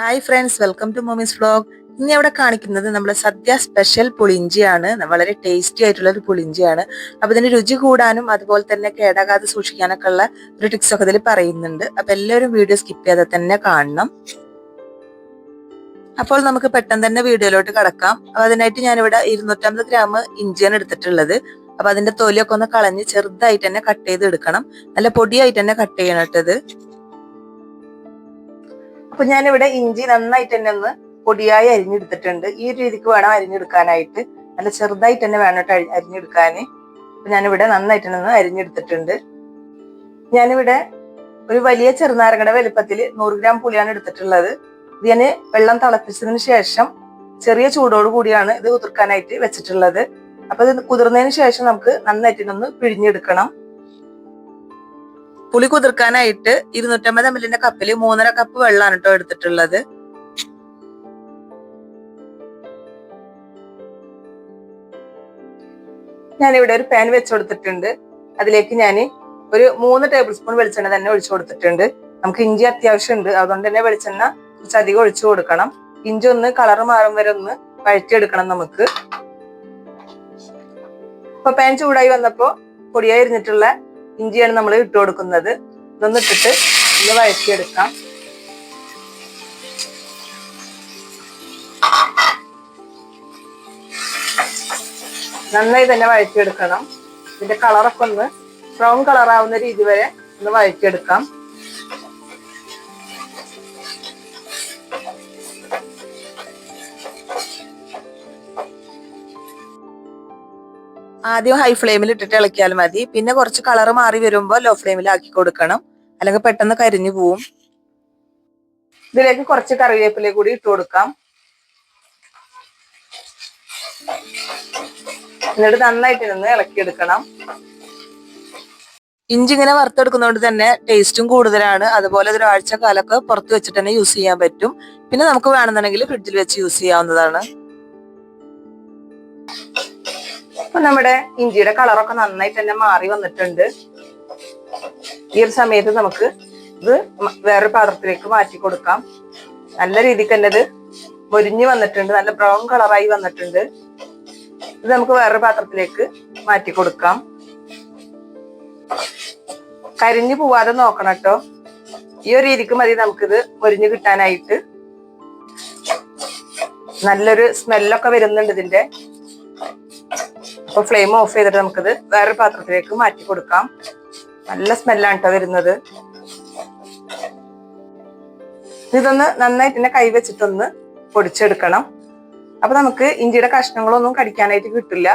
Hi friends welcome to mommy's vlog ഇനി അവിടെ കാണിക്കുന്നത് നമ്മുടെ സദ്യ സ്പെഷ്യൽ പുളിഞ്ചിയാണ് വളരെ ടേസ്റ്റി ആയിട്ടുള്ള ഒരു പുളിഞ്ചിയാണ് അപ്പൊ ഇതിന് രുചി കൂടാനും അതുപോലെ തന്നെ കേടാകാതെ സൂക്ഷിക്കാനൊക്കെ ഉള്ള ഒരു ടിപ്സ് ഒക്കെ ഇതിൽ പറയുന്നുണ്ട്. അപ്പൊ എല്ലാവരും വീഡിയോ സ്കിപ്പ് ചെയ്യാതെ തന്നെ കാണണം. അപ്പോൾ നമുക്ക് പെട്ടെന്ന് തന്നെ വീഡിയോയിലോട്ട് കടക്കാം. അപ്പൊ അതിനായിട്ട് ഞാനിവിടെ ഇരുന്നൂറ്റമ്പത് ഗ്രാം ഇഞ്ചിയാണ് എടുത്തിട്ടുള്ളത്. അപ്പൊ അതിന്റെ തൊലിയൊക്കെ ഒന്ന് കളഞ്ഞ് ചെറുതായിട്ട് തന്നെ കട്ട് ചെയ്ത് എടുക്കണം നല്ല പൊടിയായിട്ട് തന്നെ കട്ട് ചെയ്യണം കേട്ടത് അപ്പൊ ഞാനിവിടെ ഇഞ്ചി നന്നായിട്ട് തന്നെ ഒന്ന് പൊടിയായി അരിഞ്ഞെടുത്തിട്ടുണ്ട്. ഈ രീതിക്ക് വേണം അരിഞ്ഞെടുക്കാനായിട്ട്. നല്ല ചെറുതായിട്ട് തന്നെ വേണം കേട്ടോ അരിഞ്ഞെടുക്കാൻ അപ്പൊ ഞാനിവിടെ നന്നായിട്ട് തന്നെ ഒന്ന് അരിഞ്ഞെടുത്തിട്ടുണ്ട്. ഞാനിവിടെ ഒരു വലിയ ചെറുനാരങ്ങയുടെ വലുപ്പത്തിൽ നൂറ് ഗ്രാം പുളിയാണ് എടുത്തിട്ടുള്ളത്. ഇത് ഞാൻ വെള്ളം തിളപ്പിച്ചതിന് ശേഷം ചെറിയ ചൂടോട് കൂടിയാണ് ഇത് കുതിർക്കാനായിട്ട് വെച്ചിട്ടുള്ളത്. അപ്പൊ ഇത് കുതിർന്നതിന് ശേഷം നമുക്ക് നന്നായിട്ട് ഒന്ന് പിഴിഞ്ഞെടുക്കണം. പുളി കുതിർക്കാനായിട്ട് ഇരുന്നൂറ്റമ്പത് എം എല്ലിന്റെ കപ്പിൽ മൂന്നര കപ്പ് വെള്ളമാണ് കേട്ടോ എടുത്തിട്ടുള്ളത്. ഞാനിവിടെ ഒരു പാൻ വെച്ച് കൊടുത്തിട്ടുണ്ട്. അതിലേക്ക് ഞാൻ ഒരു മൂന്ന് ടേബിൾ സ്പൂൺ വെളിച്ചെണ്ണ തന്നെ ഒഴിച്ചു കൊടുത്തിട്ടുണ്ട്. നമുക്ക് ഇഞ്ചി അത്യാവശ്യമുണ്ട് അതുകൊണ്ട് തന്നെ വെളിച്ചെണ്ണ കുറച്ച് അധികം ഒഴിച്ചു കൊടുക്കണം. ഇഞ്ചി ഒന്ന് കളർ മാറും വരെ ഒന്ന് വഴറ്റിയെടുക്കണം നമുക്ക്. ഇപ്പൊ പാൻ ചൂടായി വന്നപ്പോ പൊടിയായി ഇരുന്നിട്ടുള്ള ഇഞ്ചിയാണ് നമ്മൾ ഇട്ട് കൊടുക്കുന്നത്. ഇതൊന്ന് ഇട്ടിട്ട് ഒന്ന് വഴറ്റിയെടുക്കാം. നന്നായി തന്നെ വഴറ്റിയെടുക്കണം. ഇതിന്റെ കളറൊക്കെ ഒന്ന് ബ്രൗൺ കളർ ആവുന്ന രീതി വരെ ഒന്ന് വഴറ്റിയെടുക്കാം. ആദ്യം ഹൈ ഫ്ലെയിമിൽ ഇട്ടിട്ട് ഇളക്കിയാൽ മതി. പിന്നെ കുറച്ച് കളർ മാറി വരുമ്പോൾ ലോ ഫ്ലെയിമിൽ ആക്കി കൊടുക്കണം. അല്ലെങ്കിൽ പെട്ടെന്ന് കരിഞ്ഞു പോവും. ഇതിലേക്ക് കുറച്ച് കറിവേപ്പില കൂടി ഇട്ട് കൊടുക്കാം. എന്നിട്ട് നന്നായിട്ട് നിന്ന് ഇളക്കിയെടുക്കണം. ഇഞ്ചി ഇങ്ങനെ വറുത്തെടുക്കുന്നതുകൊണ്ട് തന്നെ ടേസ്റ്റും കൂടുതലാണ്. അതുപോലെ ഒരാഴ്ച കാലൊക്കെ പുറത്ത് വെച്ചിട്ട് തന്നെ യൂസ് ചെയ്യാൻ പറ്റും. പിന്നെ നമുക്ക് വേണമെന്നുണ്ടെങ്കിൽ ഫ്രിഡ്ജിൽ വെച്ച് യൂസ് ചെയ്യാവുന്നതാണ്. നമ്മുടെ ഇഞ്ചിയുടെ കളറൊക്കെ നന്നായി തന്നെ മാറി വന്നിട്ടുണ്ട്. ഈ ഒരു സമയത്ത് നമുക്ക് ഇത് വേറൊരു പാത്രത്തിലേക്ക് മാറ്റി കൊടുക്കാം. നല്ല രീതിക്ക് തന്നെ ഇത് മൊരിഞ്ഞു വന്നിട്ടുണ്ട്. നല്ല ബ്രൗൺ കളറായി വന്നിട്ടുണ്ട്. ഇത് നമുക്ക് വേറൊരു പാത്രത്തിലേക്ക് മാറ്റി കൊടുക്കാം. കരിഞ്ഞു പോവാതെ നോക്കണം കേട്ടോ. ഈ ഒരു രീതിക്ക് മതി നമുക്കിത് മൊരിഞ്ഞു കിട്ടാനായിട്ട്. നല്ലൊരു സ്മെല്ലൊക്കെ വരുന്നുണ്ട് ഇതിന്റെ. അപ്പൊ ഫ്ലെയിം ഓഫ് ചെയ്തിട്ട് നമുക്കിത് വേറൊരു പാത്രത്തിലേക്ക് മാറ്റി കൊടുക്കാം. നല്ല സ്മെല്ലാണ് കേട്ടോ വരുന്നത്. ഇതൊന്ന് നന്നായിട്ട് തന്നെ കൈവച്ചിട്ടൊന്ന് പൊടിച്ചെടുക്കണം. അപ്പൊ നമുക്ക് ഇഞ്ചിയുടെ കഷ്ണങ്ങളൊന്നും കടിക്കാനായിട്ട് കിട്ടില്ല.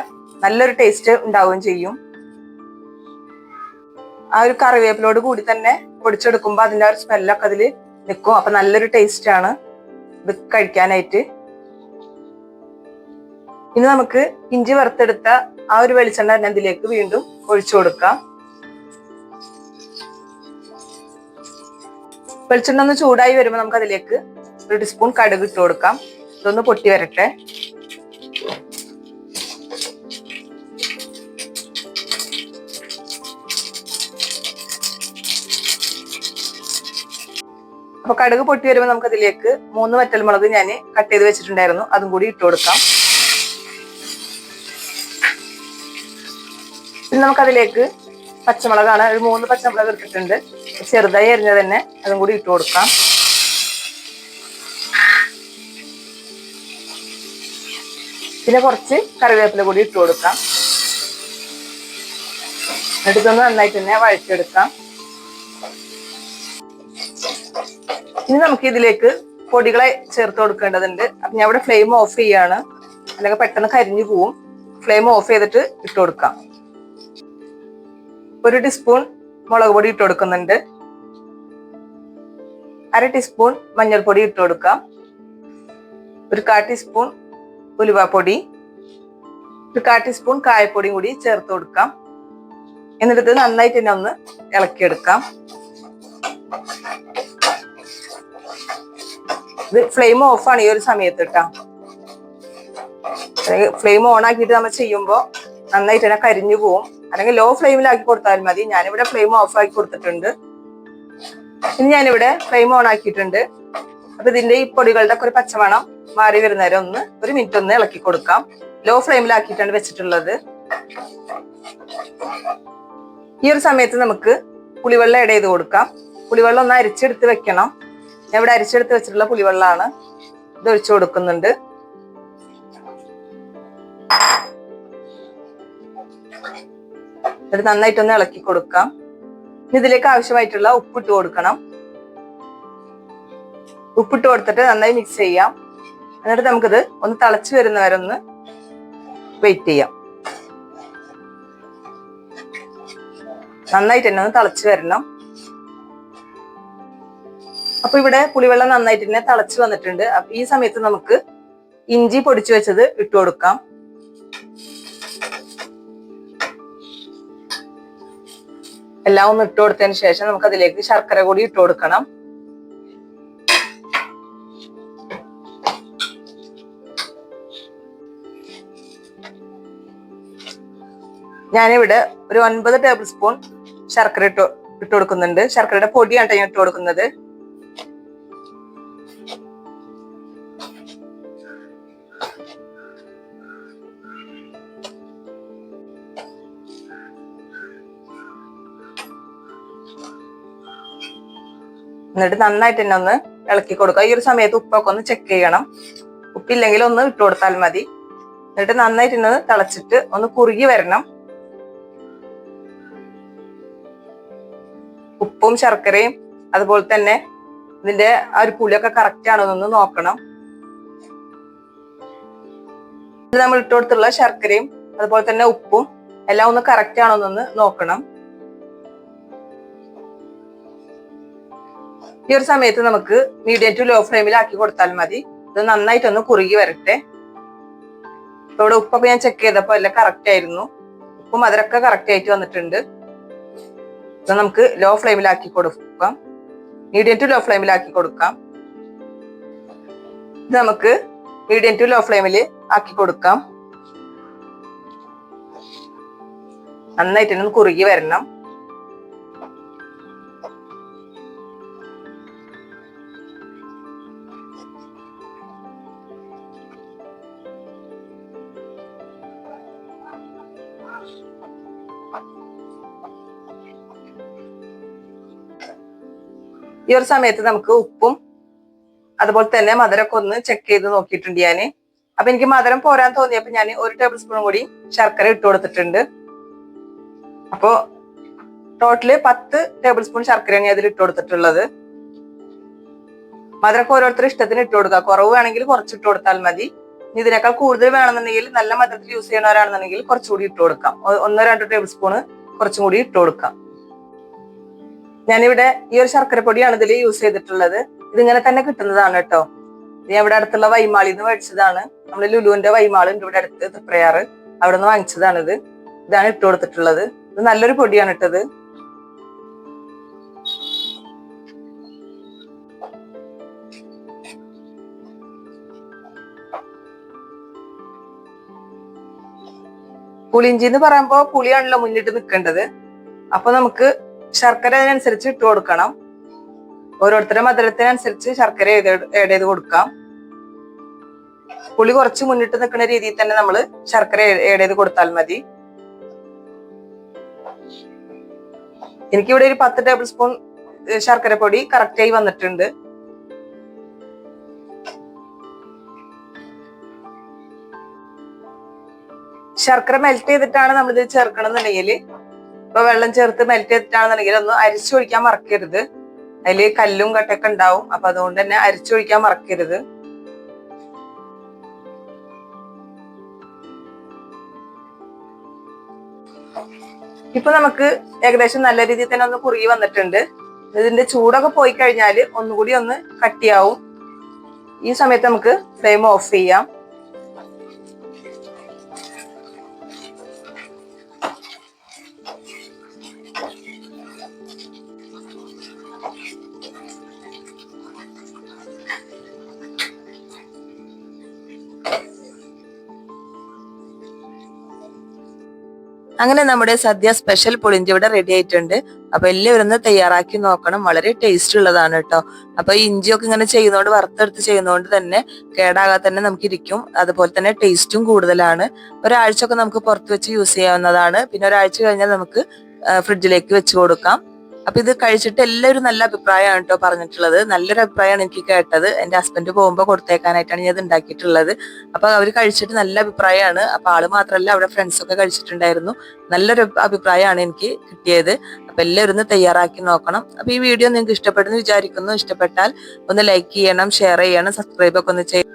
നല്ലൊരു ടേസ്റ്റ് ഉണ്ടാവുകയും ചെയ്യും. ആ ഒരു കറിവേപ്പിലോട് കൂടി തന്നെ പൊടിച്ചെടുക്കുമ്പോൾ അതിന്റെ ആ ഒരു സ്മെല്ലൊക്കെ അതിൽ നിൽക്കും അപ്പൊ നല്ലൊരു ടേസ്റ്റ് ആണ് ഇത് കഴിക്കാനായിട്ട്. ഇനി നമുക്ക് ഇഞ്ചി വറുത്തെടുത്ത ആ ഒരു വെളിച്ചെണ്ണ തന്നെ ഇതിലേക്ക് വീണ്ടും ഒഴിച്ചു കൊടുക്കാം. വെളിച്ചെണ്ണ ഒന്ന് ചൂടായി വരുമ്പോൾ നമുക്ക് അതിലേക്ക് ഒരു ടീസ്പൂൺ കടുക് ഇട്ട് കൊടുക്കാം. ഇതൊന്ന് പൊട്ടി വരട്ടെ. അപ്പൊ കടുക് പൊട്ടി വരുമ്പോൾ നമുക്ക് അതിലേക്ക് മൂന്ന് വറ്റൽമുളക് ഞാൻ കട്ട് ചെയ്ത് വെച്ചിട്ടുണ്ടായിരുന്നു. അതും കൂടി ഇട്ട് കൊടുക്കാം. ഇനി നമുക്കതിലേക്ക് പച്ചമുളകാണ്. ഒരു മൂന്ന് പച്ചമുളക് എടുത്തിട്ടുണ്ട്. ചെറുതായി അരിഞ്ഞത് തന്നെ അതും കൂടി ഇട്ട് കൊടുക്കാം. പിന്നെ കുറച്ച് കറിവേപ്പില കൂടി ഇട്ട് കൊടുക്കാം. എടുത്തൊന്ന് നന്നായിട്ട് തന്നെ വഴറ്റിയെടുക്കാം. ഇനി നമുക്ക് ഇതിലേക്ക് പൊടികളെ ചേർത്ത് കൊടുക്കേണ്ടതുണ്ട്. അപ്പൊ ഞാൻ ഇവിടെ ഫ്ലെയിം ഓഫ് ചെയ്യാണ്. അല്ലെങ്കിൽ പെട്ടെന്ന് കരിഞ്ഞു പോവും. ഫ്ലെയിം ഓഫ് ചെയ്തിട്ട് ഇട്ട് കൊടുക്കാം. ഒരു ടീസ്പൂൺ മുളക് പൊടി ഇട്ട് കൊടുക്കുന്നുണ്ട്. അര ടീസ്പൂൺ മഞ്ഞൾപ്പൊടി ഇട്ട് കൊടുക്കാം. ഒരു കാ ടീസ്പൂൺ ഉലുവാപ്പൊടി. ഒരു കാ ടീസ്പൂൺ കായപ്പൊടിയും കൂടി ചേർത്ത് കൊടുക്കാം. എന്നിട്ട് ഇത് നന്നായിട്ട് തന്നെ ഒന്ന് ഇളക്കിയെടുക്കാം. ഇത് ഫ്ലെയിം ഓഫാണ് ഈ ഒരു സമയത്ത് കേട്ടോ. ഫ്ലെയിം ഓൺ ആക്കിയിട്ട് നമ്മൾ ചെയ്യുമ്പോൾ നന്നായിട്ട് തന്നെ കരിഞ്ഞു പോവും. അല്ലെങ്കിൽ ലോ ഫ്ലെയിമിലാക്കി കൊടുത്താൽ മതി. ഞാനിവിടെ ഫ്ലെയിം ഓഫ് ആക്കി കൊടുത്തിട്ടുണ്ട്. ഇനി ഞാനിവിടെ ഫ്ലെയിം ഓൺ ആക്കിയിട്ടുണ്ട്. അപ്പൊ ഇതിന്റെ ഈ പൊടികളുടെ ഒക്കെ ഒരു പച്ചമണം മാറി വരുന്നേരം ഒന്ന് ഒരു മിനിറ്റ് ഒന്ന് ഇളക്കി കൊടുക്കാം. ലോ ഫ്ലെയിമിലാക്കിയിട്ടാണ് വെച്ചിട്ടുള്ളത്. ഈ ഒരു സമയത്ത് നമുക്ക് പുളിവെള്ളം ഇട ചെയ്ത് കൊടുക്കാം. പുളിവെള്ളം ഒന്ന് അരിച്ചെടുത്ത് വെക്കണം. ഞാൻ ഇവിടെ അരിച്ചെടുത്ത് വെച്ചിട്ടുള്ള പുളിവെള്ളമാണ് ഇത് ഒഴിച്ചു കൊടുക്കുന്നുണ്ട്. ഇത് നന്നായിട്ടൊന്ന് ഇളക്കി കൊടുക്കാം. ഇതിലേക്ക് ആവശ്യമായിട്ടുള്ള ഉപ്പിട്ട് കൊടുക്കണം. ഉപ്പിട്ട് കൊടുത്തിട്ട് നന്നായി മിക്സ് ചെയ്യാം. എന്നിട്ട് നമുക്കിത് ഒന്ന് തിളച്ച് വരുന്നവരെ ഒന്ന് വെയിറ്റ് ചെയ്യാം. നന്നായിട്ട് തന്നെ ഒന്ന് തിളച്ചു വരണം. അപ്പൊ ഇവിടെ പുളിവെള്ളം നന്നായിട്ട് തന്നെ തിളച്ചു വന്നിട്ടുണ്ട്. അപ്പൊ ഈ സമയത്ത് നമുക്ക് ഇഞ്ചി പൊടിച്ചു വെച്ചത് ഇട്ട് കൊടുക്കാം. എല്ലാം ഒന്ന് ഇട്ട് കൊടുത്തതിന് ശേഷം നമുക്ക് അതിലേക്ക് ശർക്കര കൂടി ഇട്ട് കൊടുക്കണം. ഞാനിവിടെ ഒരു ഒൻപത് ടേബിൾ സ്പൂൺ ശർക്കര ഇട്ട് ഇട്ട് കൊടുക്കുന്നുണ്ട്. ശർക്കരയുടെ പൊടിയാണ് ഞാൻ ഇട്ട് കൊടുക്കുന്നത്. എന്നിട്ട് നന്നായിട്ട് തന്നെ ഒന്ന് ഇളക്കി കൊടുക്കുക. ഈ ഒരു സമയത്ത് ഉപ്പൊക്കെ ഒന്ന് ചെക്ക് ചെയ്യണം. ഉപ്പില്ലെങ്കിൽ ഒന്ന് ഇട്ട് കൊടുത്താൽ മതി. എന്നിട്ട് നന്നായിട്ട് ഒന്ന് തിളച്ചിട്ട് ഒന്ന് കുറുകി വരണം. ഉപ്പും ശർക്കരയും അതുപോലെ തന്നെ ഇതിന്റെ ആ ഒരു പുളിയൊക്കെ കറക്റ്റ് ആണോ എന്നൊന്ന് നോക്കണം. നമ്മൾ ഇട്ട് കൊടുത്തുള്ള ശർക്കരയും അതുപോലെ തന്നെ ഉപ്പും എല്ലാം ഒന്ന് കറക്റ്റ് ആണോ എന്നൊന്ന് നോക്കണം. ഈ ഒരു സമയത്ത് നമുക്ക് മീഡിയം ടു ലോ ഫ്ലെയിമിൽ ആക്കി കൊടുത്താൽ മതി. ഇത് നന്നായിട്ടൊന്ന് കുറുകി വരട്ടെ. ഇവിടെ ഉപ്പൊക്കെ ഞാൻ ചെക്ക് ചെയ്തപ്പോൾ എല്ലാം കറക്റ്റ് ആയിരുന്നു. ഉപ്പും അതിലൊക്കെ കറക്റ്റ് ആയിട്ട് വന്നിട്ടുണ്ട്. ഇത് നമുക്ക് ലോ ഫ്ലെയിമിലാക്കി കൊടുക്കാം. മീഡിയം ടു ലോ ഫ്ലെയിമിലാക്കി കൊടുക്കാം. ഇത് നമുക്ക് മീഡിയം ടു ലോ ഫ്ലെയിമിൽ ആക്കി കൊടുക്കാം. നന്നായിട്ടൊന്ന് കുറുകി വരണം. ഈ ഒരു സമയത്ത് നമുക്ക് ഉപ്പും അതുപോലെ തന്നെ മധുരമൊക്കെ ഒന്ന് ചെക്ക് ചെയ്ത് നോക്കിയിട്ടുണ്ട് ഞാൻ അപ്പൊ എനിക്ക് മധുരം പോരാൻ തോന്നിയപ്പോ ഞാൻ ഒരു ടേബിൾ സ്പൂൺ കൂടി ശർക്കര ഇട്ട് കൊടുത്തിട്ടുണ്ട്. അപ്പോ ടോട്ടൽ പത്ത് ടേബിൾ സ്പൂൺ ശർക്കരയാണ് അതിൽ ഇട്ട് കൊടുത്തിട്ടുള്ളത്. മധുരമൊക്കെ ഓരോരുത്തർ ഇഷ്ടത്തിന് ഇട്ട് കൊടുക്കുക കുറവ് വേണമെങ്കിൽ കുറച്ച് ഇട്ട് കൊടുത്താൽ മതി. ഇതിനേക്കാൾ കൂടുതൽ വേണമെന്നുണ്ടെങ്കിൽ നല്ല മധുരത്തിൽ യൂസ് ചെയ്യണവരാണെന്നുണ്ടെങ്കിൽ കുറച്ചുകൂടി ഇട്ട് കൊടുക്കാം. ഒന്നോ രണ്ടോ ടേബിൾ സ്പൂണ് കുറച്ചും കൂടി ഇട്ട് കൊടുക്കാം. ഞാനിവിടെ ഈ ഒരു ശർക്കര പൊടിയാണ് ഇതിൽ യൂസ് ചെയ്തിട്ടുള്ളത്. ഇതിങ്ങനെ തന്നെ കിട്ടുന്നതാണ് കേട്ടോ. ഞാൻ ഇവിടെ അടുത്തുള്ള വൈമാളിൽ നിന്ന് മേടിച്ചതാണ്. നമ്മൾ ലുലുവിന്റെ വൈമാളുണ്ട് ഇവിടെ അടുത്ത് തൃപ്രയാറ്. അവിടെ നിന്ന് വാങ്ങിച്ചതാണിത്. ഇതാണ് ഇട്ട് കൊടുത്തിട്ടുള്ളത്. ഇത് നല്ലൊരു പൊടിയാണ് ഇട്ടത് പുളിയിഞ്ചി എന്ന് പറയുമ്പോൾ പുളിയാണല്ലോ മുന്നിട്ട് നിൽക്കേണ്ടത് അപ്പൊ നമുക്ക് ശർക്കര അതിനനുസരിച്ച് ഇട്ട് കൊടുക്കണം. ഓരോരുത്തരുടെ മധുരത്തിനനുസരിച്ച് ശർക്കര ഏഡ് ചെയ്ത് കൊടുക്കാം. പുളി കുറച്ച് മുന്നിട്ട് നിൽക്കുന്ന രീതിയിൽ തന്നെ നമ്മൾ ശർക്കര ഏഡ് ചെയ്ത് കൊടുത്താൽ മതി. എനിക്കിവിടെ ഒരു പത്ത് ടേബിൾ സ്പൂൺ ശർക്കര പൊടി കറക്റ്റായി വന്നിട്ടുണ്ട്. ശർക്കര മെൽറ്റ് ചെയ്തിട്ടാണ് നമ്മൾ ഇത് ചേർക്കണം എന്നുണ്ടെങ്കിൽ ഇപ്പൊ വെള്ളം ചേർത്ത് മെൽറ്റ് ചെയ്തിട്ടാണെന്നുണ്ടെങ്കിൽ ഒന്ന് അരിച്ചൊഴിക്കാൻ മറക്കരുത്. അതിൽ കല്ലും കട്ടൊക്കെ ഉണ്ടാവും. അപ്പൊ അതുകൊണ്ട് തന്നെ അരിച്ചൊഴിക്കാൻ മറക്കരുത്. ഇപ്പൊ നമുക്ക് ഏകദേശം നല്ല രീതിയിൽ തന്നെ ഒന്ന് കുറുകി വന്നിട്ടുണ്ട്. ഇതിന്റെ ചൂടൊക്കെ പോയി കഴിഞ്ഞാൽ ഒന്നുകൂടി ഒന്ന് കട്ടിയാവും. ഈ സമയത്ത് നമുക്ക് ഫ്ലെയിം ഓഫ് ചെയ്യാം. അങ്ങനെ നമ്മുടെ സദ്യ സ്പെഷ്യൽ പുളിഞ്ചി ഇവിടെ റെഡി ആയിട്ടുണ്ട്. അപ്പൊ എല്ലാവരും ഒന്ന് തയ്യാറാക്കി നോക്കണം. വളരെ ടേസ്റ്റ് ഉള്ളതാണ് കേട്ടോ. അപ്പൊ ഇഞ്ചിയൊക്കെ ഇങ്ങനെ ചെയ്യുന്നോണ്ട് വറുത്തെടുത്ത് ചെയ്യുന്നോണ്ട് തന്നെ കേടാകാതെ തന്നെ നമുക്ക് ഇരിക്കും. അതുപോലെ തന്നെ ടേസ്റ്റും കൂടുതലാണ്. ഒരാഴ്ച ഒക്കെ നമുക്ക് പുറത്ത് വെച്ച് യൂസ് ചെയ്യാവുന്നതാണ്. പിന്നെ ഒരാഴ്ച കഴിഞ്ഞാൽ നമുക്ക് ഫ്രിഡ്ജിലേക്ക് വെച്ച് കൊടുക്കാം. അപ്പൊ ഇത് കഴിച്ചിട്ട് എല്ലാവരും നല്ല അഭിപ്രായമാണ് കേട്ടോ പറഞ്ഞിട്ടുള്ളത്. നല്ലൊരു അഭിപ്രായമാണ് എനിക്ക് കേട്ടത്. എന്റെ ഹസ്ബൻഡ് പോകുമ്പോൾ കൊടുത്തേക്കാനായിട്ടാണ് ഞാൻ ഇത് ഉണ്ടാക്കിയിട്ടുള്ളത്. അപ്പൊ അവർ കഴിച്ചിട്ട് നല്ല അഭിപ്രായമാണ്. അപ്പൊ ആൾ മാത്രമല്ല അവിടെ ഫ്രണ്ട്സൊക്കെ കഴിച്ചിട്ടുണ്ടായിരുന്നു. നല്ലൊരു അഭിപ്രായമാണ് എനിക്ക് കിട്ടിയത്. അപ്പൊ എല്ലാവരും ഒന്ന് തയ്യാറാക്കി നോക്കണം. അപ്പൊ ഈ വീഡിയോ നിങ്ങൾക്ക് ഇഷ്ടപ്പെടുന്നു വിചാരിക്കുന്നു. ഇഷ്ടപ്പെട്ടാൽ ഒന്ന് ലൈക്ക് ചെയ്യണം ഷെയർ ചെയ്യണം സബ്സ്ക്രൈബ് ഒക്കെ ഒന്ന് ചെയ്യണം.